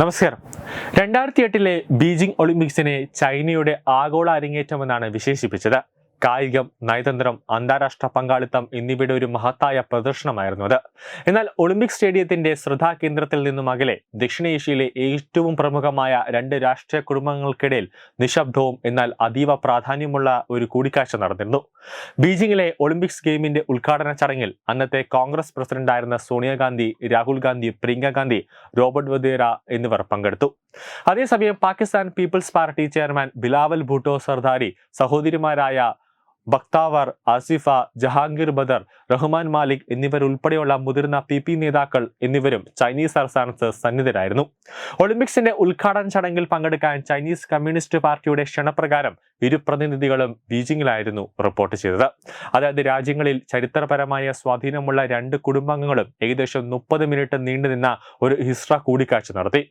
നമസ്കാരം. രണ്ടായിരത്തി എട്ടിലെ ബീജിംഗ് ഒളിമ്പിക്സിനെ ചൈനയുടെ ആഗോള അരങ്ങേറ്റമെന്നാണ് വിശേഷിപ്പിച്ചത്. കായികം നയതന്ത്രം അന്താരാഷ്ട്ര പങ്കാളിത്തം എന്നിവയുടെ ഒരു മഹത്തായ പ്രദർശനമായിരുന്നു അത്. എന്നാൽ ഒളിമ്പിക് സ്റ്റേഡിയത്തിന്റെ ശ്രദ്ധാകേന്ദ്രത്തിൽ നിന്നും അകലെ ദക്ഷിണേഷ്യയിലെ ഏറ്റവും പ്രമുഖമായ രണ്ട് രാഷ്ട്രീയ കുടുംബങ്ങൾക്കിടയിൽ നിശബ്ദവും എന്നാൽ അതീവ പ്രാധാന്യമുള്ള ഒരു കൂടിക്കാഴ്ച നടന്നിരുന്നു. ബീജിംഗിലെ ഒളിമ്പിക്സ് ഗെയിമിന്റെ ഉദ്ഘാടന ചടങ്ങിൽ അന്നത്തെ കോൺഗ്രസ് പ്രസിഡന്റായിരുന്ന സോണിയാഗാന്ധി രാഹുൽ ഗാന്ധി പ്രിയങ്ക ഗാന്ധി റോബർട്ട് വധേര എന്നിവർ പങ്കെടുത്തു. അതേസമയം Pakistan peoples party chairman Bilawal Bhutto Zardari സഹോദരിമാരായ Bakhtawar Asifa Jahangir Badar Rahman Malik എന്നിവരുൾപ്പെടെയുള്ള മുതിർന്ന പി പി നേതാക്കൾ എന്നിവരും ചൈനീസ് സംസ്ഥാനത്ത് സന്നിധരായിരുന്നു. ഒളിമ്പിക്സിന്റെ ഉദ്ഘാടന ചടങ്ങിൽ പങ്കെടുക്കാൻ ചൈനീസ് കമ്മ്യൂണിസ്റ്റ് പാർട്ടിയുടെ ക്ഷണപ്രകാരം ഇരു പ്രതിനിധികളും ബീജിംഗിലായിരുന്നു റിപ്പോർട്ട് ചെയ്തത്. അതായത് രാജ്യങ്ങളിൽ ചരിത്രപരമായ സ്വാധീനമുള്ള രണ്ട് കുടുംബാംഗങ്ങളും ഏകദേശം മുപ്പത് മിനിറ്റ് നീണ്ടുനിന്ന ഒരു ഹിസ്ര കൂടിക്കാഴ്ച നടത്തി.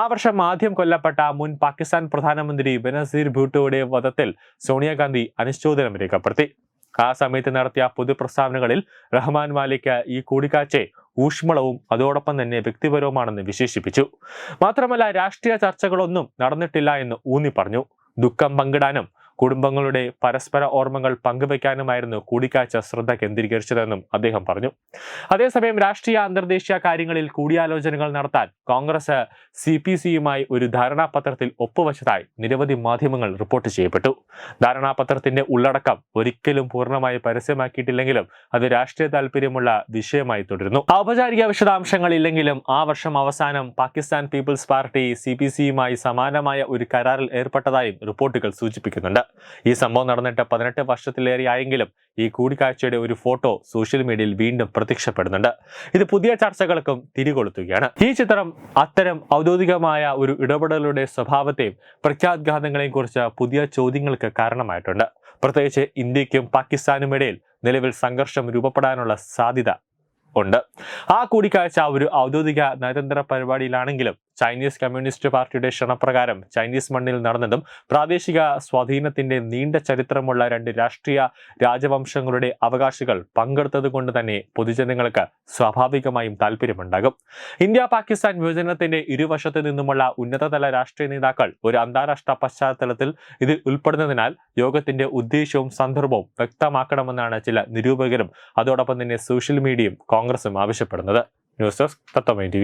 ആ വർഷം ആദ്യം കൊല്ലപ്പെട്ട മുൻ പാകിസ്ഥാൻ പ്രധാനമന്ത്രി ബനസീർ ഭൂട്ടോയുടെ വധത്തിൽ സോണിയാഗാന്ധി അനുശോചനം രേഖപ്പെടുത്തി. ആ സമയത്ത് നടത്തിയ പൊതുപ്രസ്താവനകളിൽ റഹ്മാൻ മാലിക് ഈ കൂടിക്കാഴ്ചയെ ഊഷ്മളവും അതോടൊപ്പം തന്നെ വ്യക്തിപരവുമാണെന്ന് വിശേഷിപ്പിച്ചു. മാത്രമല്ല രാഷ്ട്രീയ ചർച്ചകളൊന്നും നടന്നിട്ടില്ല എന്ന് ഊന്നി പറഞ്ഞു ദുഃഖം പങ്കിടാനും കുടുംബങ്ങളുടെ പരസ്പര ഓർമ്മകൾ പങ്കുവയ്ക്കാനുമായിരുന്നു കൂടിക്കാഴ്ച ശ്രദ്ധ കേന്ദ്രീകരിച്ചതെന്നും അദ്ദേഹം പറഞ്ഞു. അതേസമയം രാഷ്ട്രീയ അന്തർദേശീയ കാര്യങ്ങളിൽ കൂടിയാലോചനകൾ നടത്താൻ കോൺഗ്രസ് സി പി സിയുമായി ഒരു ധാരണാപത്രത്തിൽ ഒപ്പുവച്ചതായി നിരവധി മാധ്യമങ്ങൾ റിപ്പോർട്ട് ചെയ്യപ്പെട്ടു. ധാരണാപത്രത്തിന്റെ ഉള്ളടക്കം ഒരിക്കലും പൂർണമായി പരസ്യമാക്കിയിട്ടില്ലെങ്കിലും അത് രാഷ്ട്രീയ താല്പര്യമുള്ള വിഷയമായി തുടരുന്നു. ഔപചാരിക വിശദാംശങ്ങൾ ഇല്ലെങ്കിലും ആ വർഷം അവസാനം Pakistan Peoples Party C P സിയുമായി സമാനമായ ഒരു കരാറിൽ ഏർപ്പെട്ടതായും റിപ്പോർട്ടുകൾ സൂചിപ്പിക്കുന്നുണ്ട്. ഈ സംഭവം നടന്നിട്ട് പതിനെട്ട് വർഷത്തിലേറെയായെങ്കിലും ഈ കൂടിക്കാഴ്ചയുടെ ഒരു ഫോട്ടോ സോഷ്യൽ മീഡിയയിൽ വീണ്ടും പ്രത്യക്ഷപ്പെടുന്നുണ്ട്. ഇത് പുതിയ ചർച്ചകൾക്കും തിരികൊളുത്തുകയാണ്. ഈ ചിത്രം അത്തരം ഔദ്യോഗികമായ ഒരു ഇടപെടലുടെ സ്വഭാവത്തെയും പ്രഖ്യാത്ഘാതങ്ങളെയും കുറിച്ച് പുതിയ ചോദ്യങ്ങൾക്ക് കാരണമായിട്ടുണ്ട്. പ്രത്യേകിച്ച് ഇന്ത്യക്കും പാകിസ്ഥാനും ഇടയിൽ നിലവിൽ സംഘർഷം രൂപപ്പെടാനുള്ള സാധ്യത ഉണ്ട്. ആ കൂടിക്കാഴ്ച ഒരു ഔദ്യോഗിക നയതന്ത്ര പരിപാടിയിലാണെങ്കിലും ചൈനീസ് കമ്മ്യൂണിസ്റ്റ് പാർട്ടിയുടെ ക്ഷണപ്രകാരം ചൈനീസ് മണ്ണിൽ നടന്നതും പ്രാദേശിക സ്വാധീനത്തിന്റെ നീണ്ട ചരിത്രമുള്ള രണ്ട് രാഷ്ട്രീയ രാജവംശങ്ങളുടെ അവകാശികൾ പങ്കെടുത്തതുകൊണ്ട് തന്നെ പൊതുജനങ്ങൾക്ക് സ്വാഭാവികമായും താല്പര്യമുണ്ടാകും. ഇന്ത്യ പാകിസ്ഥാൻ വിഭജനത്തിന്റെ ഇരുവശത്തു നിന്നുമുള്ള ഉന്നതതല രാഷ്ട്രീയ നേതാക്കൾ ഒരു അന്താരാഷ്ട്ര പശ്ചാത്തലത്തിൽ ഇതിൽ ഉൾപ്പെടുന്നതിനാൽ യോഗത്തിന്റെ ഉദ്ദേശവും സന്ദർഭവും വ്യക്തമാക്കണമെന്നാണ് ചില നിരൂപകരും അതോടൊപ്പം തന്നെ സോഷ്യൽ മീഡിയയും കോൺഗ്രസും ആവശ്യപ്പെടുന്നത്. ന്യൂസ് ഡെസ്ക് തത്വമൈ ടി